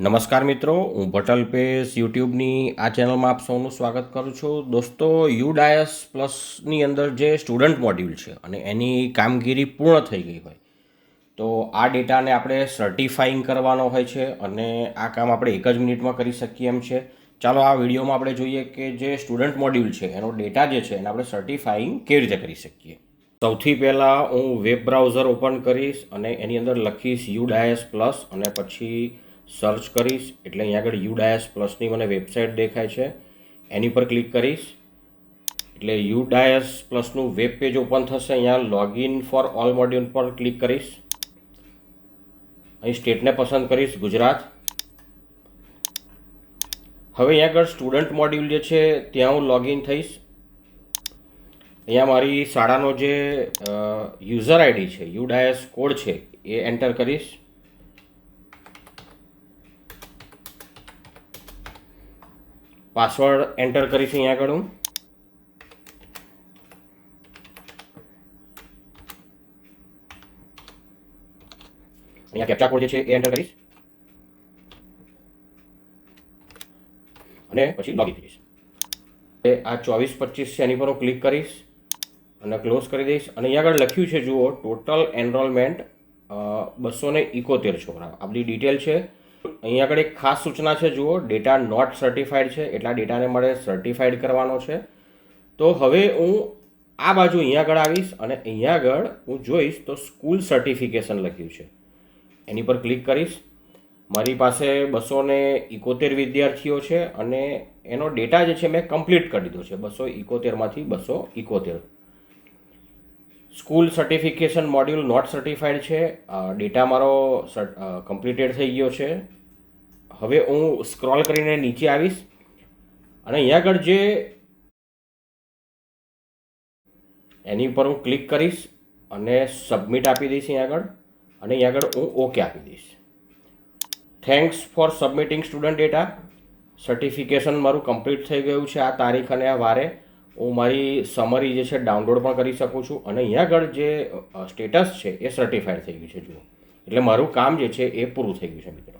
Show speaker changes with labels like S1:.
S1: નમસ્કાર મિત્રો, હું ભટલ પેશ યુટ્યુબની આ ચેનલમાં આપ સૌનું સ્વાગત કરું છું. દોસ્તો યુ ડાયસ પ્લસની અંદર જે સ્ટુડન્ટ મોડ્યુલ છે અને એની કામગીરી પૂર્ણ થઈ ગઈ હોય, તો આ ડેટાને આપણે સર્ટિફાઈંગ કરવાનો હોય છે અને આ કામ આપણે એક જ મિનિટમાં કરી શકીએ એમ છે. ચાલો, આ વિડીયોમાં આપણે જોઈએ કે જે સ્ટુડન્ટ મોડ્યુલ છે, એનો ડેટા જે છે એને આપણે સર્ટિફાઈંગ કેવી રીતે કરી શકીએ. સૌથી પહેલાં હું વેબ બ્રાઉઝર ઓપન કરીશ અને એની અંદર લખીશ યુ ડાયસ પ્લસ અને પછી સર્ચ કરીશ, એટલે અહીંયા આગળ યુ ડાયસ પ્લસની મને વેબસાઇટ દેખાય છે. એની પર ક્લિક કરીશ. એટલે યુ ડાયસ પ્લસનું વેબ પેજ ઓપન થશે અહીંયા. લોગિન ફોર ઓલ મોડ્યુલ પર ક્લિક કરીશ. અહીં સ્ટેટને પસંદ કરીશ, ગુજરાત. હવે અહીંયા આગળ સ્ટુડન્ટ મોડ્યુલ જે છે, ત્યાં હું લોગિન થઈશ. અહીંયા મારી શાળાનો જે યુઝર આઈડી છે યુ ડાયસ કોડ છે, એ એન્ટર કરીશ. પાસવર્ડ એન્ટર કરીશ અહીંયા આગળ હું. અહીંયા કેપ્ચા કોડ જે છે એ એન્ટર કરીશ. અને પછી લોગિન થઈશ એ આ ચોવીસ પચીસ છે, એની પર હું ક્લિક કરીશ અને ક્લોઝ કરી દઈશ. અને અહીંયા આગળ લખ્યું છે, જુઓ ટોટલ એનરોલમેન્ટ બસો ને ઇકોતેર છોકરા આપણી ડિટેલ છે. અહીંયા આગળ એક ખાસ સૂચના છે, જુઓ ડેટા નોટ સર્ટિફાઈડ છે, એટલા ડેટાને મારે સર્ટિફાઈડ કરવાનો છે. તો હવે હું આ બાજુ અહીંયા આગળ આવીશ અને અહીંયા આગળ હું જોઈશ તો સ્કૂલ સર્ટિફિકેશન લખ્યું છે. એની પર ક્લિક કરીશ. મારી પાસે બસો ને ઇકોતેર વિદ્યાર્થીઓ છે અને એનો ડેટા જે છે, મેં કમ્પ્લીટ કરી દીધો છે. બસો ઇકોતેરમાંથી બસો ઇકોતેર school certification module not certified છે. ડેટા મારો કમ્પ્લીટેડ થઈ ગયો છે. હવે હું સ્ક્રોલ કરીને નીચે આવીશ. અને અહીંયા આગળ જે એની ઉપર હું ક્લિક કરીશ અને સબમિટ આપી દઈશ અહીંયા આગળ. અને અહીંયા આગળ હું ઓકે આપી દઈશ. Thanks for submitting student data certification મારું કમ્પ્લીટ થઈ ગયું છે આ તારીખ અને આ વારે. હું મારી સમરી જે છે ડાઉનલોડ પણ કરી શકું છું અને અહીંયા આગળ જે સ્ટેટસ છે એ સર્ટિફાઈડ થઈ ગયું છે, જુઓ. એટલે મારું કામ જે છે એ પૂરું થઈ ગયું છે, મિત્રો.